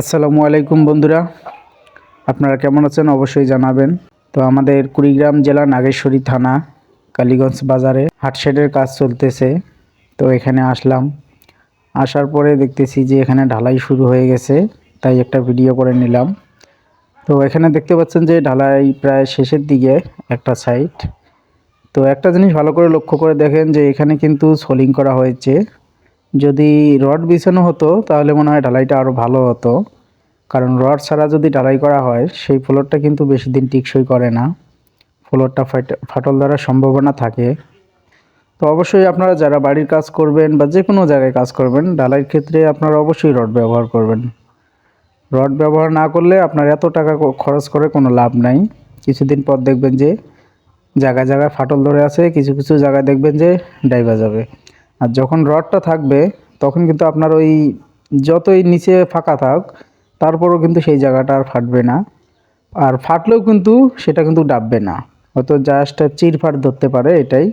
আসসালামু আলাইকুম বন্ধুরা। আপনারা কেমন আছেন অবশ্যই জানাবেন। তো আমাদের কুড়িগ্রাম জেলা নাগেশ্বরী থানা, কালীগঞ্জ বাজারে হাটশেডের কাজ চলতেছে। তো এখানে আসলাম। আসার পরে দেখতেছি যে এখানে ঢালাই শুরু হয়ে গেছে, তাই একটা ভিডিও করে নিলাম। তো এখানে দেখতে পাচ্ছেন যে ঢালাই প্রায় শেষের দিকে একটা সাইড তো একটা জিনিস ভালো করে লক্ষ্য করে দেখেন যে এখানে কিন্তু সোলিং করা হয়েছে। যদি রড বিছানো হতো, তাহলে মনে হয় ঢালাইটা আরও ভালো হতো। কারণ রড ছাড়া যদি ঢালাই করা হয়, সেই ফ্লোরটা কিন্তু বেশি দিন টিকসই করে না। ফ্লোরটা ফাট- ফাটল ধরার সম্ভাবনা থাকে। তো অবশ্যই আপনারা যারা বাড়ির কাজ করবেন বা যে কোনো জায়গায় কাজ করবেন, ঢালাইয়ের ক্ষেত্রে আপনারা অবশ্যই রড ব্যবহার করবেন। রড ব্যবহার না করলে আপনার এত টাকা খরচ করে কোনো লাভ নাই। কিছুদিন পর দেখবেন যে, জায়গায় জায়গায় ফাটল ধরে আছে, কিছু কিছু জায়গায় দেখবেন যে, ডাইবা যাবে। আর যখন রডটা থাকবে, তখন কিন্তু আপনার ওই যতই নিচে ফাঁকা থাক, তারপরেও কিন্তু সেই জায়গাটা আর ফাটবে না। আর ফাটলেও কিন্তু সেটা কিন্তু ডাববে না। হয়তো জাস্ট চিরফাট ধরতে পারে এটাই।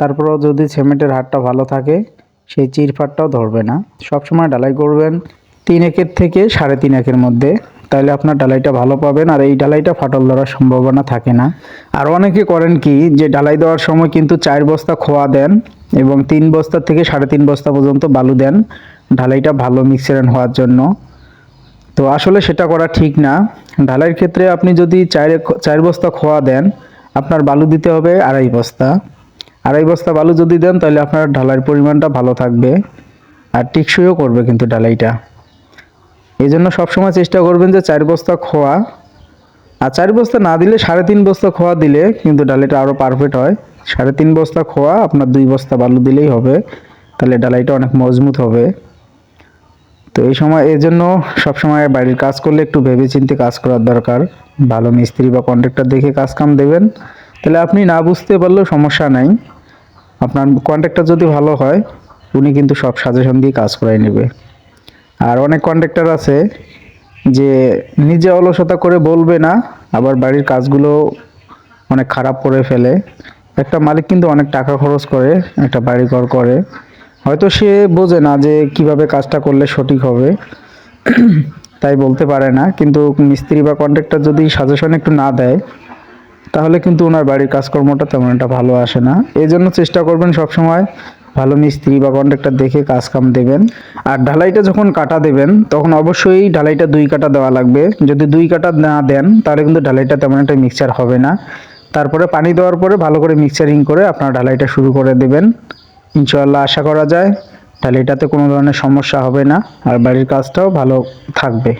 তারপরেও যদি সিমেন্টের হারটা ভালো থাকে, সেই চিরফাটটাও ধরবে না। সবসময় ডালাই করবেন তিন একের থেকে সাড়ে তিন একের মধ্যে। তাহলে আপনার ডালাইটা ভালো পাবেন আর এই ডালাইটা ফাটল ধরার সম্ভাবনা থাকে না। আর অনেকে করেন কি, যে ডালাই দেওয়ার সময় কিন্তু চার বস্তা খোয়া দেন। এবং তিন বস্তা থেকে সাড়ে তিন বস্তা পর্যন্ত বালু দেন। ঢালাইটা ভালো মিক্সারেন হওয়ার জন্য। তো আসলে সেটা করা ঠিক না। ঢালাইয়ের ক্ষেত্রে আপনি যদি চার চার বস্তা খোয়া দেন, আপনার বালু দিতে হবে আড়াই বস্তা। আড়াই বস্তা বালু যদি দেন, তাহলে আপনার ঢালাইয়ের পরিমাণটা ভালো থাকবে। আর টিকসইও করবে কিন্তু ঢালাইটা। এই জন্য সবসময় চেষ্টা করবেন যে চার বস্তা খোয়া। আর চার বস্তা না দিলে সাড়ে তিন বস্তা খোয়া দিলে কিন্তু ডালাইটা আরও পারফেক্ট হয়। সাড়ে তিন বস্তা খোয়া, আপনার দুই বস্তা বালু দিলেই হবে। তাহলে ডালাইটা অনেক মজবুত হবে। তো এই সময় এই জন্য সবসময় বাড়ির কাজ করলে একটু ভেবেচিন্তে কাজ করার দরকার। ভালো মিস্ত্রি বা কন্ট্রাক্টর দেখে কাজ কাম দেবেন। তাহলে আপনি না বুঝতে পারলেও সমস্যা নাই। আপনার কন্ট্রাক্টর যদি ভালো হয়, উনি কিন্তু সব সাজেশন দিয়ে কাজ করাই নেবে। আর অনেক কন্ট্রাক্টর আছে যে নিজে অলসতা করে বলবে না, আবার বাড়ির কাজগুলো অনেক খারাপ করে ফেলে। একটা মালিক কিন্তু অনেক টাকা খরচ করে, একটা বাড়ি ঘর করে। হয়তো সে বোঝে না যে কীভাবে কাজটা করলে সঠিক হবে। তাই বলতে পারে না, কিন্তু মিস্ত্রি বা কন্ট্রাক্টর যদি সাজেশন একটু না দেয়, তাহলে কিন্তু ওনার বাড়ির কাজকর্মটা তেমন একটা ভালো আসে না। এই জন্য চেষ্টা করবেন সবসময় ভালো মিস্ত্রি বা কন্ট্রাক্টর দেখে কাজ কাম দেবেন। আর ঢালাইটা যখন কাটা দেবেন, তখন অবশ্যই ঢালাইটা দুই কাটা দেওয়া লাগবে। যদি দুই কাটা না দেন, তাহলে কিন্তু ঢালাইটা তেমন একটা মিক্সচার হবে না। তারপরে পানি দেওয়ার পরে ভালো করে মিক্সারিং করে আপনার ঢালাইটা শুরু করে দেবেন। ইনশাল্লাহ আশা করা যায়, ঢালাইটাতে কোনো ধরনের সমস্যা হবে না, আর বাড়ির কাজটাও ভালো থাকবে।